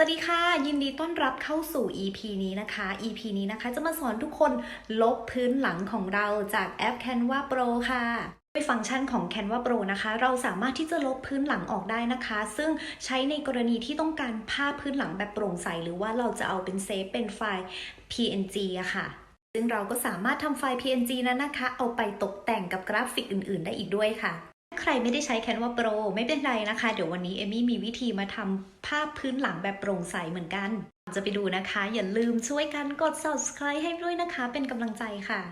สวัสดีค่ะ ยินดีต้อนรับเข้าสู่ EP นี้นะคะ EP นี้นะคะจะมาสอนทุกคนลบพื้นหลังของเราจากแอป Canva Pro ค่ะด้วยฟังก์ชันของ Canva Pro นะคะ เราสามารถที่จะลบพื้นหลังออกได้นะคะ ซึ่งใช้ในกรณีที่ต้องการภาพพื้นหลังแบบโปร่งใส หรือว่าเราจะเอาเป็นเซฟเป็นไฟล์ PNG อะค่ะ ซึ่งเราก็สามารถทำไฟล์ PNG นั้นนะคะ เอาไปตกแต่งกับกราฟิกอื่น ๆ ได้อีกด้วยค่ะ รไม่ได้ใช้ Canva Pro ไม่เป็นไรนะคะ เดี๋ยววันนี้เอมี่มีวิธีมาทำภาพพื้นหลังแบบโปร่งใสเหมือนกัน จะไปดูนะคะ อย่าลืมช่วยกันกด subscribe ให้ด้วยนะคะ เป็นกำลังใจค่ะ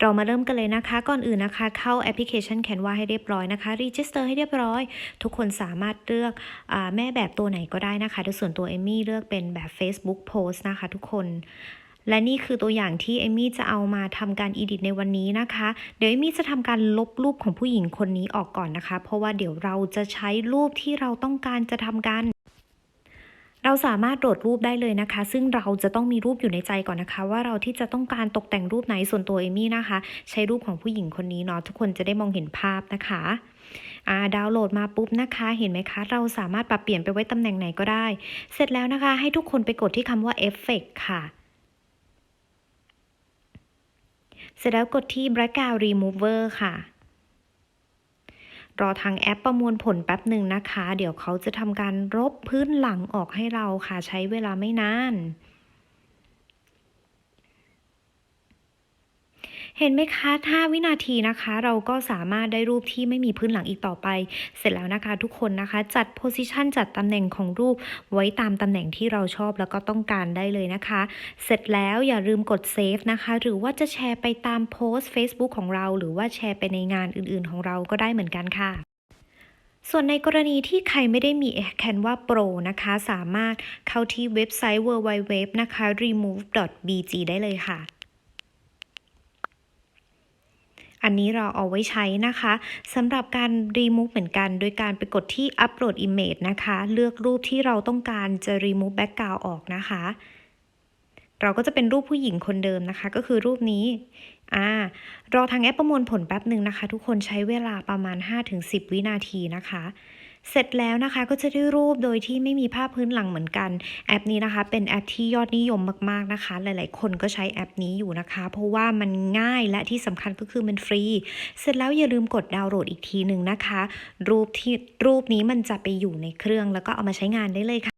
เรามาเริ่มกันเลยนะคะ ก่อนอื่นนะคะ เข้าแอปพลิเคชัน Canva ให้เรียบร้อยนะคะ Register ให้เรียบร้อย ทุกคนสามารถเลือกอแม่แบบตัวไหนก็ได้นะคะ โดยส่วนตัวเอมี่เลือกเป็นแบบ Facebook Post นะคะทุกคน และนี่คือตัวอย่างที่เอมี่จะเอามาทำการ edit ในวันนี้นะคะ เดี๋ยวเอมี่จะทำการลบรูปของผู้หญิงคนนี้ออกก่อนนะคะ เพราะว่าเดี๋ยวเราจะใช้รูปที่เราต้องการจะทำกันเราสามารถโหลดรูปได้เลยนะคะ ซึ่งเราจะต้องมีรูปอยู่ในใจก่อนนะคะ ว่าเราที่จะต้องการตกแต่งรูปไหนส่วนตัวเอมี่นะคะ ใช้รูปของผู้หญิงคนนี้เนาะทุกคนจะได้มองเห็นภาพนะคะอ่าดาวน์โหลดมาปุ๊บนะคะ เห็นไหมคะ เราสามารถปรับเปลี่ยนไปไว้ตำแหน่งไหนก็ได้ เสร็จแล้วนะคะ ให้ทุกคนไปกดที่คำว่า Effect ค่ะ เสร็จแล้วกดที่ Blackout Remover ค่ะ รอทางแอปประมวลผลแป๊บหนึ่งนะคะ เดี๋ยวเขาจะทำการลบพื้นหลังออกให้เราค่ะ ใช้เวลาไม่นาน เห็นไหมคะ5วินาทีนะคะ เราก็สามารถได้รูปที่ไม่มีพื้นหลังอีกต่อไป เสร็จแล้วนะคะ ทุกคนนะคะ จัดโพสิชันจัดตำแหน่งของรูปไว้ตามตำแหน่งที่เราชอบแล้วก็ต้องการได้เลยนะคะ เสร็จแล้วอย่าลืมกดเซฟนะคะ หรือว่าจะแชร์ไปตามโพสต์ Facebook ของเรา หรือว่าแชร์ไปในงานอื่นๆ ของเราก็ได้เหมือนกันค่ะส่วนในกรณีที่ใครไม่ได้มี Canva Pro นะคะ สามารถเข้าที่เว็บไซต์ www นะคะ remove.bg ได้เลยค่ะ อันนี้เราเอาไว้ใช้นะคะสำหรับการรีมูฟเหมือนกัน โดยการไปกดที่ upload image นะคะ เลือกรูปที่เราต้องการจะรีมูฟแบ็กกราวออกนะคะ เราก็จะเป็นรูปผู้หญิงคนเดิมนะคะ ก็คือรูปนี้อ่ารอทางแอปประมวลผลแป๊บหนึ่งนะคะ ทุกคนใช้เวลาประมาณ 5-10 วินาทีนะคะ เสร็จแล้วนะคะก็จะได้รูปโดยที่ไม่มีภาพพื้นหลังเหมือนกัน แอปนี้นะคะ เป็นแอปที่ยอดนิยมมากๆนะคะ หลายๆ คนก็ใช้แอปนี้อยู่นะคะ เพราะว่ามันง่ายและที่สำคัญก็คือมันฟรี เสร็จแล้วอย่าลืมกดดาวน์โหลดอีกทีหนึ่งนะคะ รูปที่รูปนี้มันจะไปอยู่ในเครื่อง แล้วก็เอามาใช้งานได้เลยค่ะ